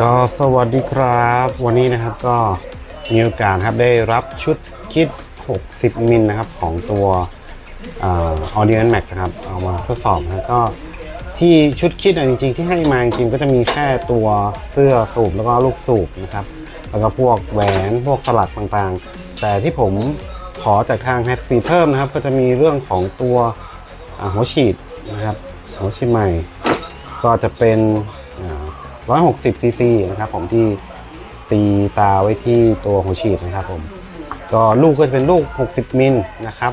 ก็สวัสดีครับ วันนี้นะครับก็มีโอกาสครับได้รับชุดคิด 60 มิลนะครับของตัวอ Audio Max นะครับเอามาทดสอบนะก็ที่ชุดคิดอจริงๆ ที่ให้มาจริงก็จะมีแค่ตัวเสื้อสูบแล้วก็ลูกสูบนะครับแล้วก็พวกแหวนพวกสลักต่างๆ แต่ที่ผมขอจากทาง h a p p y เพิ่มนะครับ ก็จะมีเรื่องของตัวหัวฉีดนะครับหัวฉีดใหม่ ก็จะเป็น 160ซีซีนะครับผมที่ตีตาไว้ที่ตัวหัวฉีดนะครับผมก็ลูกก็จะเป็นลูก 60 มิลนะครับ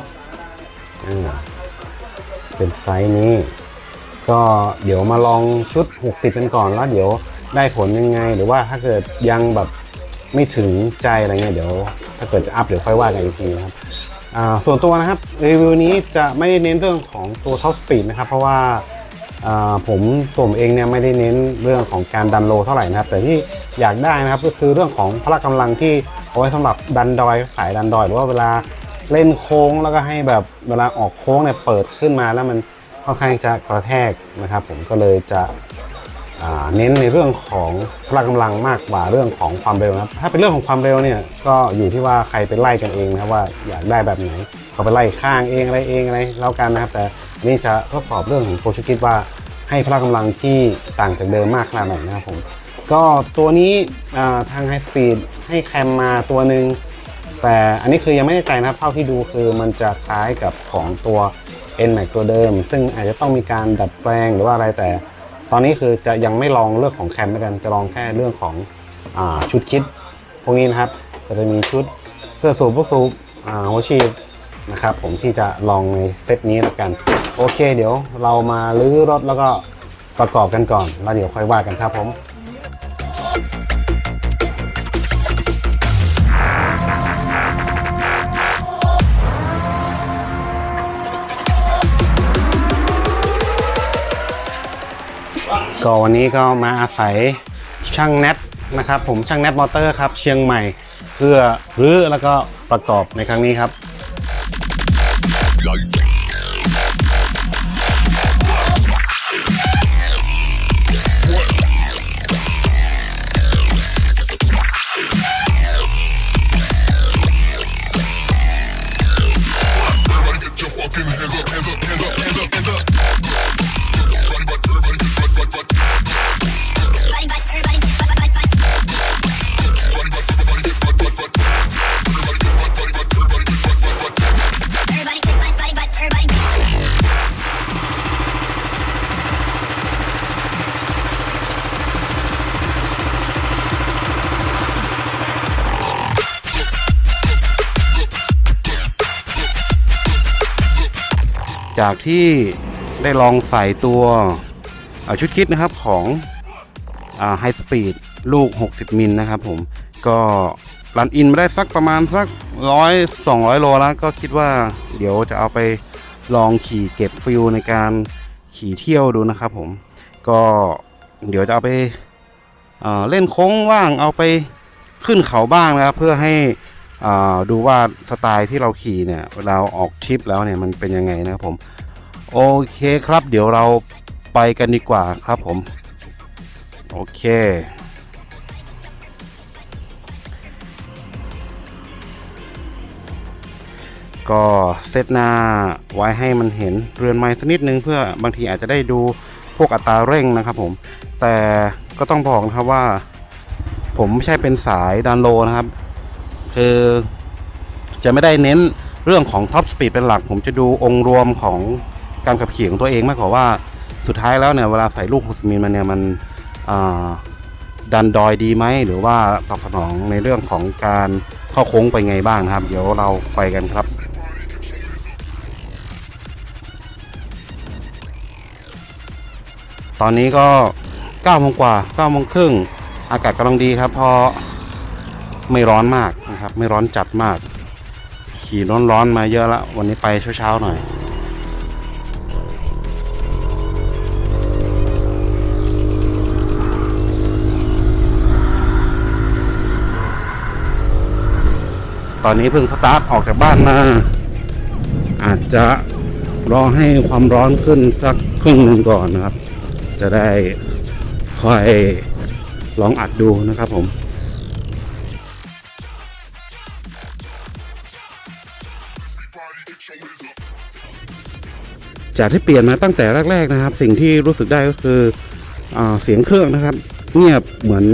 เป็นไซส์นี้ ก็เดี๋ยวมาลองชุด 60 กันก่อนแล้วเดี๋ยวได้ผลยังไง หรือว่าถ้าเกิดยังแบบไม่ถึงใจอะไรเงี้ยเดี๋ยว ถ้าเกิดจะอัพเดี๋ยวค่อยว่ากันอีกทีนะครับส่วนตัวนะครับรีวิวนี้จะไม่ได้เน้นเรื่องของตัว Top Speed นะครับ เพราะว่า ผมผมเองเนี่ยไม่ได้เน้นเรื่องของการดันโลเท่าไหร่นะครับ แต่ที่อยากได้นะครับก็คือเรื่องของพละกำลังที่เอาไว้สำหรับดันดอยสายดันดอย หรือว่าเวลาเล่นโค้งแล้วก็ให้แบบเวลาออกโค้งเนี่ยเปิดขึ้นมาแล้วมันค่อนข้างจะกระแทกนะครับ ผมก็เลยจะเน้นในเรื่องของพละกำลังมากกว่าเรื่องของความเร็วนะครับ ถ้าเป็นเรื่องของความเร็วเนี่ยก็อยู่ที่ว่าใครไปไล่กันเองนะว่าอยากได้แบบไหนก็ไปไล่ข้างเองอะไรเองอะไรแล้วกันนะครับแต่ นี่จะทดสอบเรื่องของโปรชุกิดว่าให้พละกำลังที่ต่างจากเดิมมากขนาดไหนนะครับผม ก็ตัวนี้ทางไฮสปีดให้แคมมาตัวหนึ่งแต่อันนี้คือยังไม่แน่ใจนะครับเท่าที่ดูคือมันจะคล้ายกับของตัว N Max ตัวเดิม ซึ่งอาจจะต้องมีการดัดแปลงหรือว่าอะไรแต่ ตอนนี้คือจะยังไม่ลองเรื่องของแคมแล้วกันจะลองแค่เรื่องของอชุดคิด พวกนี้นะครับก็จะมีชุดเสื้อสูบพวกสูบอาหัวฉีด นะครับผมที่จะลองในเซตนี้แล้วกัน โอเค เดี๋ยวเรามาลื้อรถแล้วก็ประกอบกันก่อน แล้วเดี๋ยวค่อยว่ากันครับผมก็วันนี้ก็มาอาศัยช่างแนทนะครับ ผมช่างแนทมอเตอร์ครับเชียงใหม่ เพื่อรื้อแล้วก็ประกอบในครั้งนี้ครับ Everybody จากที่ได้ลองใส่ตัวชุดคิดนะครับของไฮสปีดลูก 60 มิลนะครับผมก็รันอินมาได้สักประมาณสักร้อยสองร้อยโลแล้วก็คิดว่าเดี๋ยวจะเอาไปลองขี่เก็บฟิลในการขี่เที่ยวดูนะครับผมก็เดี๋ยวจะเอาไปเอ่อเล่นโค้งว่างเอาไปขึ้นเขาบ้างนะครับ เพื่อให้ ดูว่าสไตล์ที่เราขี่เนี่ยเวลาออกทริปแล้วเนี่ยมันเป็นยังไงนะครับผม โอเคครับ เดี๋ยวเราไปกันดีกว่าครับผม โอเคก็เซตหน้าไว้ให้มันเห็นเรือนไม้สักนิดนึงเพื่อบางทีอาจจะได้ดูพวกอัตราเร่งนะครับผม แต่ก็ต้องบอกนะครับว่า ผมไม่ใช่เป็นสายดันโลนะครับ คือจะไม่ได้เน้นเรื่องของท็อปสปีดเป็นหลัก ผมจะดูองค์รวมของการขับขี่ของตัวเองมากกว่าว่าสุดท้ายแล้วเนี่ยเวลาใส่ลูก60มิลมันเนี่ยมันดันดอยดีไหมหรือว่าตอบสนองในเรื่องของการเข้าโค้งไปไงบ้างนะครับ เดี๋ยวเราไปกันครับตอนนี้ก็9โมงกว่า9โมงครึ่งอากาศกำลังดีครับ เพอไม่ร้อนมาก นะครับ ไม่ร้อนจัดมาก ขี่ร้อนๆมาเยอะแล้ววันนี้ไปเช้าๆหน่อยตอนนี้เพิ่งสตาร์ทออกจากบ้านมา อาจจะรอให้ความร้อนขึ้นสักครึ่งหนึ่งก่อนนะครับ จะได้ค่อยลองอัดดูนะครับผม จากที่เปลี่ยนมาตั้งแต่แรก ๆนะครับ สิ่งที่รู้สึกได้ก็คืออเสียงเครื่องนะครับ เงียบเหมือน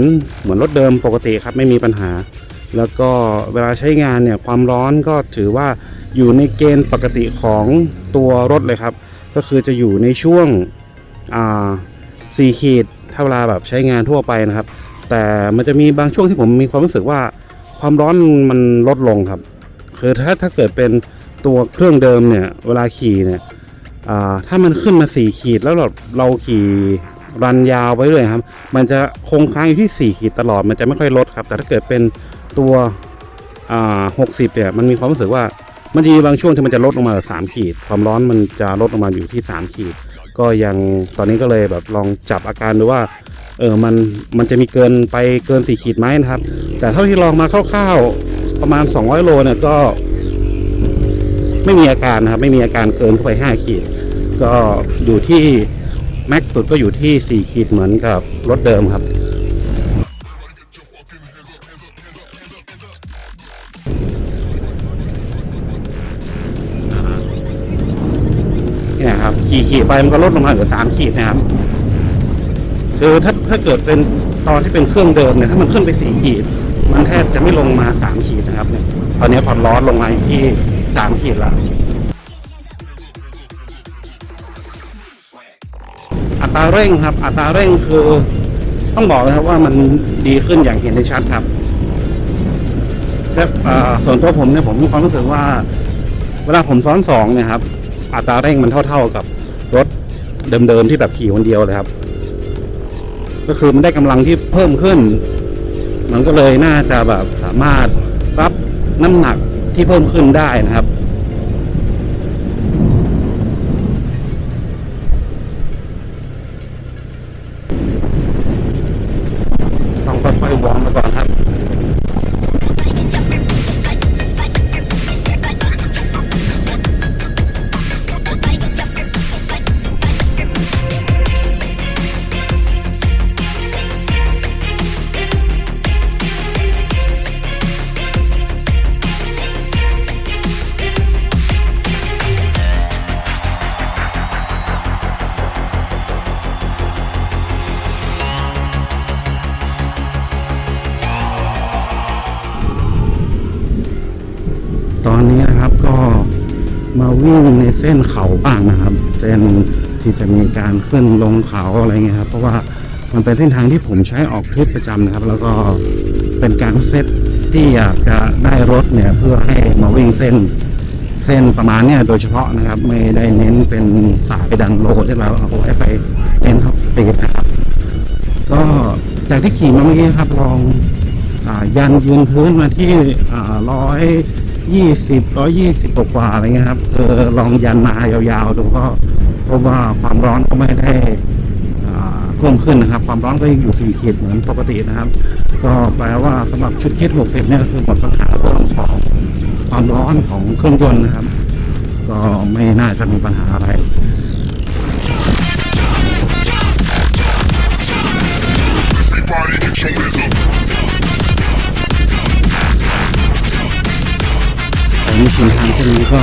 เหมือนรถเดิมปกติครับไม่มีปัญหา แล้วก็เวลาใช้งานเนี่ยความร้อนก็ถือว่าอยู่ในเกณฑ์ปกติของตัวรถเลยครับ ก็คือจะอยู่ในช่วงสี่ขีดถ้าเวลาแบบใช้งานทั่วไปนะครับ แต่มันจะมีบางช่วงที่ผมมีความรู้สึกว่าความร้อนมันลดลงครับ คือถ้าถ้าเกิดเป็นตัวเครื่องเดิมเนี่ยเวลาขี่เนี่ย ถ้ามันขึ้นมาสี่ขีดแล้วเราเราขี่รันยาวไปเลยครับ มันจะคงค้างอยู่ที่สี่ขีดตลอด มันจะไม่ค่อยลดครับ แต่ถ้าเกิดเป็นตัวหกสิบเนี่ย มันมีความรู้สึกว่า มันจะมีบางช่วงที่มันจะลดลงมาสามขีด ความร้อนมันจะลดลงมาอยู่ที่สามขีด ก็ยังตอนนี้ก็เลยแบบลองจับอาการดูว่า เออ มัน มันจะมีเกินไปเกินสี่ขีดไหมนะครับ แต่เท่าที่ลองมาคร่าวๆ ประมาณ 200 โลเนี่ยก็ ไม่มีอาการนะครับ ไม่มีอาการเกินเข้าไป 5 ขีด ก็อยู่ที่แม็กซ์สุดก็อยู่ที่ 4 ขีดเหมือนกับรถเดิมครับ เนี่ยครับ ขี่ขี่ไปมันก็ลดลงมาเหลือสามขีดนะครับ คือถ้าถ้าเกิดเป็นตอนที่เป็นเครื่องเดิมเนี่ย ถ้ามันขึ้นไปสี่ขีด มันแทบจะไม่ลงมาสามขีดนะครับเนี่ยตอนนี้ความร้อนลงมาอยู่ที่สามขีดแล้ว ตราเร่งครับ อัตราเร่งคือ ต้องบอกเลยครับว่ามันดีขึ้นอย่างเห็นได้ชัดครับและเอ่อส่วนตัวผมเนี่ยผมมีความรู้สึกว่า เวลาผมซ้อนสองเนี่ยครับ อัตราเร่งมันเท่า ๆกับรถเดิมๆที่แบบขี่คนเดียวเลยครับ ก็คือมันได้กำลังที่เพิ่มขึ้น มันก็เลยน่าจะแบบสามารถรับน้ำหนักที่เพิ่มขึ้นได้นะครับ วิ่งในเส้นเขาบ้างนะครับ เส้นที่จะมีการขึ้นลงเขาอะไรเงี้ยครับ เพราะว่ามันเป็นเส้นทางที่ผมใช้ออกทริปประจำนะครับ แล้วก็เป็นการเซตที่อยากจะได้รถเนี่ยเพื่อให้มาวิ่งเส้นเส้นประมาณเนี้ยโดยเฉพาะนะครับ ไม่ได้เน้นเป็นสายดังโลที่เราเอาไว้ไปเน้นท็อปสปีดนะครับ ก็จากที่ขี่มาเมื่อกี้ครับลองอยันยืนพื้นมาที่ร้อย ยี่สิบร้อยยี่สิบกว่าอะไรเงี้ยครับเออลองยันมายาวๆดูก็พบว่าความร้อนก็ไม่ได้เพิ่มขึ้นนะครับ ความร้อนก็ยังอยู่สี่ขีดเหมือนปกตินะครับ ก็แปลว่าสำหรับชุดคิดหกสิบเนี่ยก็คือหมดปัญหาเรื่องของความร้อนของเครื่องยนต์นะครับ ก็ไม่น่าจะมีปัญหาอะไร Everybody ชินทางเช่นนี้ก็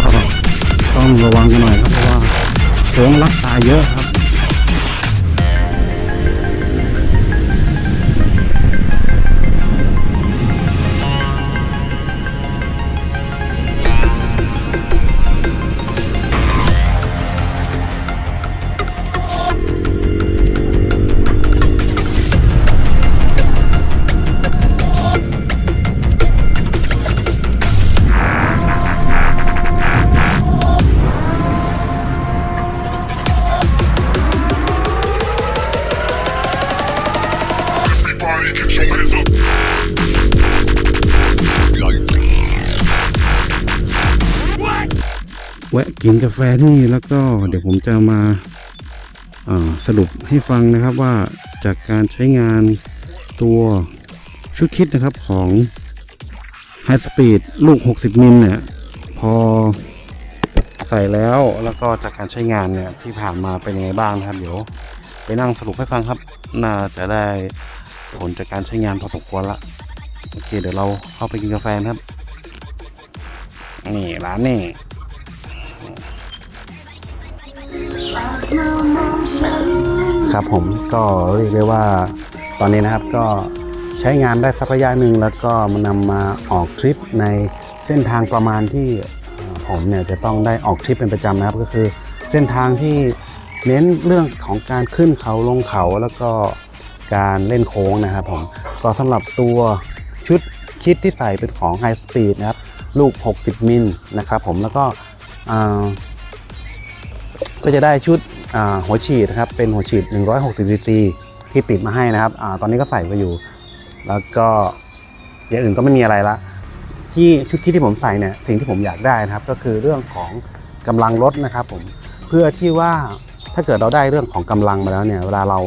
ต้องระวังกันหน่อยครับเพราะว่าโค้งลักตาเยอะครับ แวะกินกาแฟที่นี่แล้วก็เดี๋ยวผมจะมาสรุปให้ฟังนะครับว่าจากการใช้งานตัวชุดคิดนะครับของ High Speed ลูก 60 มิลเนี่ย พอใส่แล้วแล้วก็จากการใช้งานเนี่ย ที่ผ่านมาเป็นยังไงบ้างนะครับ เดี๋ยวไปนั่งสรุปให้ฟังครับ น่าจะได้ผลจากการใช้งานพอสมควรละโอเค เดี๋ยวเราเข้าไปกินกาแฟครับ นี่ร้านนี่ ครับผมก็เรียกได้ว่าตอนนี้นะครับก็ใช้งานได้สักระยะหนึ่งแล้วก็มานำมาออกทริปในเส้นทางประมาณที่ผมเนี่ยจะต้องได้ออกทริปเป็นประจำนะครับ ก็คือเส้นทางที่เน้นเรื่องของการขึ้นเขาลงเขาแล้วก็การเล่นโค้งนะครับผมก็สำหรับตัวชุดคิดที่ใส่เป็นของ High Speed นะครับลูก 60 มิลนะครับผมแล้วก็อ่าก็จะได้ชุด หัวฉีดนะครับเป็นหัวฉีด 160 cc ที่ติดมาให้นะครับอตอนนี้ก็ใส่ไปอยู่ แล้วก็อย่างอื่นก็ไม่มีอะไรละที่ชุดคิดที่ผมใส่เนี่ยสิ่งที่ผมอยากได้นะครับก็คือเรื่องของกำลังรถนะครับผมเพื่อที่ว่าถ้าเกิดเราได้เรื่องของกำลังมาแล้วเนี่ยเวลาเรา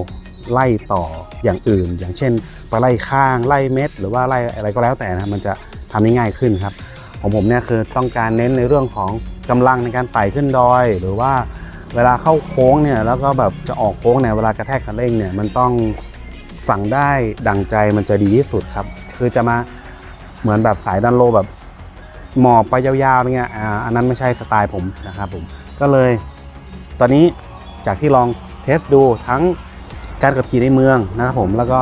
ไล่ต่ออย่างอื่น อย่างเช่นไปไล่ข้างไล่เม็ด หรือว่าไล่อะไรก็แล้วแต่นะมันจะทำได้ง่ายขึ้นครับของผมเนี่ยคือต้องการเน้นในเรื่องของกำลังในการไต่ขึ้นดอย หรือว่า เวลาเข้าโค้งเนี่ยแล้วก็แบบจะออกโค้งเนี่ยเวลากระแทกคันเร่งเนี่ยมันต้องสั่งได้ดังใจมันจะดีที่สุดครับ คือจะมาเหมือนแบบสายดันโลแบบหมอบไปยาวๆเนี่ยอ่าอันนั้นไม่ใช่สไตล์ผมนะครับผมก็เลย ตอนนี้จากที่ลองเทสดูทั้งการขับขี่ในเมืองนะครับผมแล้วก็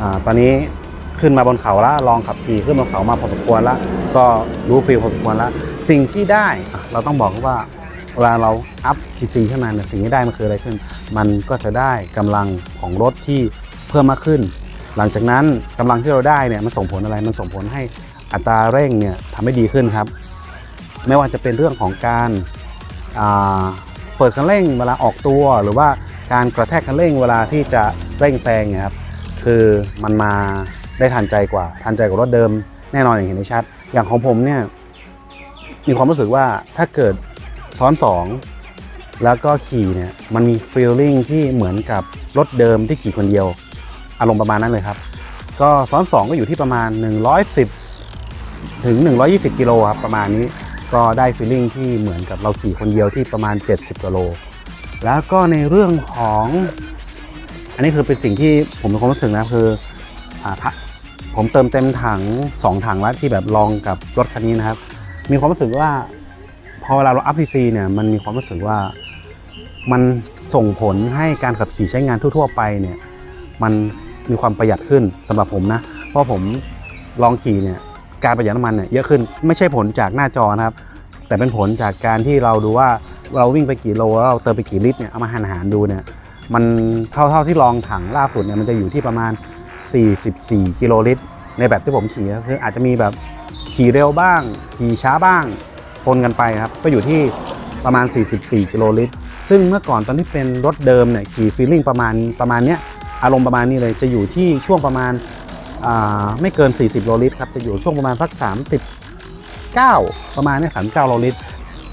อ่าตอนนี้ขึ้นมาบนเขาแล้วลองขับขี่ขึ้นบนเขามาพอสมควรแล้วก็รู้ฟีลพอสมควรแล้วสิ่งที่ได้เราต้องบอกว่า เวลาเราอัพซีซีขึ้นมาเนี่ยสิ่งที่ได้มันคืออะไรขึ้น มันก็จะได้กำลังของรถที่เพิ่มมากขึ้น หลังจากนั้นกำลังที่เราได้เนี่ยมันส่งผลอะไรมันส่งผลให้อัตราเร่งเนี่ยทำให้ดีขึ้นครับ ไม่ว่าจะเป็นเรื่องของการาเปิดคันเร่งเวลาออกตัว หรือว่าการกระแทกคันเร่งเวลาที่จะเร่งแซงเนี่ยครับคือมันมาได้ทันใจกว่าทันใจกว่ารถเดิมแน่นอนอย่างเห็นได้ชัด อย่างของผมเนี่ยมีความรู้สึกว่าถ้าเกิด ซ้อนสองแล้วก็ขี่เนี่ยมันมีฟีลลิ่งที่เหมือนกับรถเดิมที่ขี่คนเดียว อารมณ์ประมาณนั้นเลยครับ ก็ซ้อนสองก็อยู่ที่ประมาณ 110 ถึง 120 กิโลครับประมาณนี้ก็ได้ฟีลลิ่งที่เหมือนกับเราขี่คนเดียวที่ประมาณ 70กิโล แล้วก็ในเรื่องของ อันนี้คือเป็นสิ่งที่ผมมีความรู้สึกนะคืออาถ้าผมเติมเต็มถัง 2 ถังแล้วที่แบบลองกับรถคันนี้นะครับ มีความรู้สึกว่า พอเวลาเราอัพซีซีเนี่ยมันมีความรู้สึกว่ามันส่งผลให้การขับขี่ใช้งานทั่ว ๆ ไปเนี่ยมันมีความประหยัดขึ้นสำหรับผมนะ เพราะผมลองขี่เนี่ยการประหยัดน้ำมันเนี่ยเยอะขึ้นไม่ใช่ผลจากหน้าจอนะครับ แต่เป็นผลจากการที่เราดูว่าเราวิ่งไปกี่โลแล้วเราเติมไปกี่ลิตรเนี่ยเอามาหันหารดูเนี่ยมันเท่าเท่าที่ลองถังล่าสุดเนี่ยมันจะอยู่ที่ประมาณ 44 กิโลลิตร ในแบบที่ผมขี่คืออาจจะมีแบบขี่เร็วบ้าง ขี่ช้าบ้าง ปนกันไปครับ ก็อยู่ที่ประมาณ 44 กิโลลิตร ซึ่งเมื่อก่อนตอนที่เป็นรถเดิมเนี่ยขี่ฟีลลิ่งประมาณประมาณเนี้ยอารมณ์ประมาณนี้เลยจะอยู่ที่ช่วงประมาณอ่าไม่เกิน 40 โลลิตรครับจะอยู่ช่วงประมาณสัก 39 ประมาณเนี้39 โลลิตร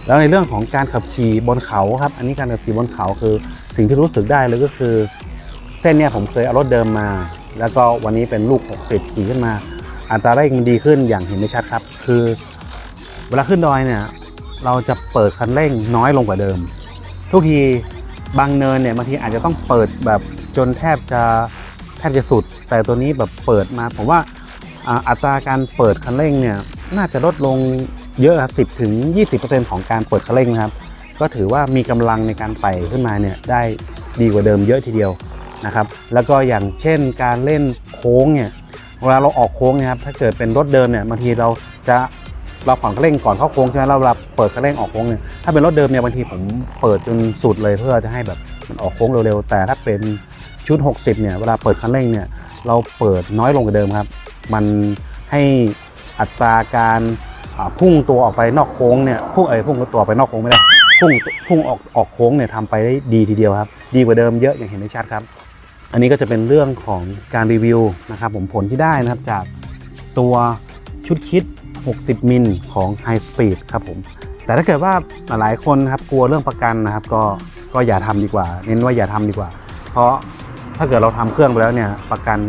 แล้วในเรื่องของการขับขี่บนเขาครับอันนี้การขับขี่บนเขาคือสิ่งที่รู้สึกได้เลยก็คือ เส้นเนี่ยผมเคยเอารถเดิมมา แล้วก็วันนี้เป็นลูก 60ขี่ขึ้นมา อัตราเร่งมันดีขึ้นอย่างเห็นได้ชัดครับ คือ เวลาขึ้นดอยเนี่ยเราจะเปิดคันเร่งน้อยลงกว่าเดิม ทุกทีบางเนินเนี่ยบางทีอาจจะต้องเปิดแบบจนแทบจะแทบจะสุด แต่ตัวนี้แบบเปิดมาผมว่าอัตราการเปิดคันเร่งเนี่ยน่าจะลดลงเยอะครับ10ถึง 20%ของการเปิดคันเร่งนะครับ ก็ถือว่ามีกำลังในการไต่ขึ้นมาเนี่ยได้ดีกว่าเดิมเยอะทีเดียวนะครับ แล้วก็อย่างเช่นการเล่นโค้งเนี่ยเวลาเราออกโค้งนี่ยครับถ้าเกิดเป็นรถเดิมเนี่ยบางทีเราจะ เราผ่อนคันเร่งก่อนเข้าโค้งใช่ไหมเราเวลาเปิดคันเร่งออกโค้งเนี่ยถ้าเป็นรถเดิมเนี่ยบางทีผมเปิดจนสุดเลยเพื่อจะให้แบบมันออกโค้งเร็วๆแต่ถ้าเป็นชุด 60เนี่ยเวลาเปิดคันเร่งเนี่ยเราเปิดน้อยลงกว่าเดิมครับ มันให้อัตราการพุ่งตัวออกไปนอกโค้งเนี่ยพุ่งเอ้ยพุ่งตัวไปนอกโค้งไม่ได้พุ่งพุ่งออกออกโค้งเนี่ยทำไปได้ดีทีเดียวครับ ดีกว่าเดิมเยอะอย่างเห็นได้ชัดครับ อันนี้ก็จะเป็นเรื่องของการรีวิวนะครับผมผลที่ได้นะครับจากตัวชุดคิด 60 มิลของ High Speed ครับผมแต่ถ้าเกิดว่าหลายคนครับกลัวเรื่องประกันนะครับ ก็ก็อย่าทำดีกว่า เน้นว่าอย่าทำดีกว่า เพราะถ้าเกิดเราทำเครื่องไปแล้วเนี่ยประกัน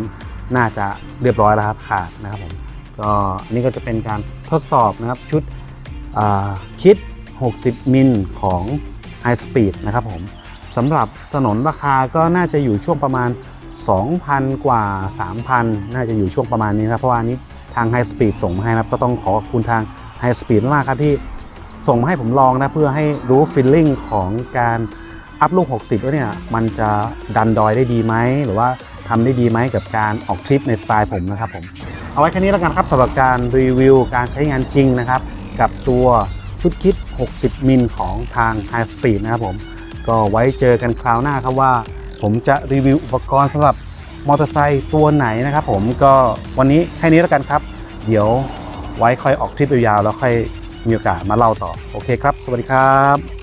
น่าจะเรียบร้อยแล้วครับขาดนะครับผมก็อันนี้ก็จะเป็นการทดสอบนะครับชุดคิด 60 มิลของ High Speed นะครับผมสำหรับสนนราคาก็น่าจะอยู่ช่วงประมาณ 2,000 กว่า 3,000 น่าจะอยู่ช่วงประมาณนี้ครับเพราะว่านี้ ทาง High Speed ส่งมาให้นะครับ ก็ต้องขอขอบคุณทาง High Speed มากครับที่ส่งมาให้ผมลองนะ เพื่อให้รู้ฟีลลิ่งของการอัพลูก 60 ว่าเนี่ย มันจะดันดอยได้ดีไหม หรือว่าทำได้ดีไหมกับการออกทริปในสไตล์ผมนะครับผม เอาไว้แค่นี้แล้วกันครับสำหรับการรีวิวการใช้งานจริงนะครับ กับตัวชุดคิด 60 มิลของทาง High Speed นะครับผม ก็ไว้เจอกันคราวหน้าครับว่า ผมจะรีวิวอุปกรณ์สำหรับ มอเตอร์ไซค์ตัวไหนนะครับผมก็วันนี้แค่นี้แล้วกันครับ เดี๋ยวไว้ค่อยออกทริปยาวๆแล้วค่อยมีโอกาสมาเล่าต่อ โอเคครับ สวัสดีครับ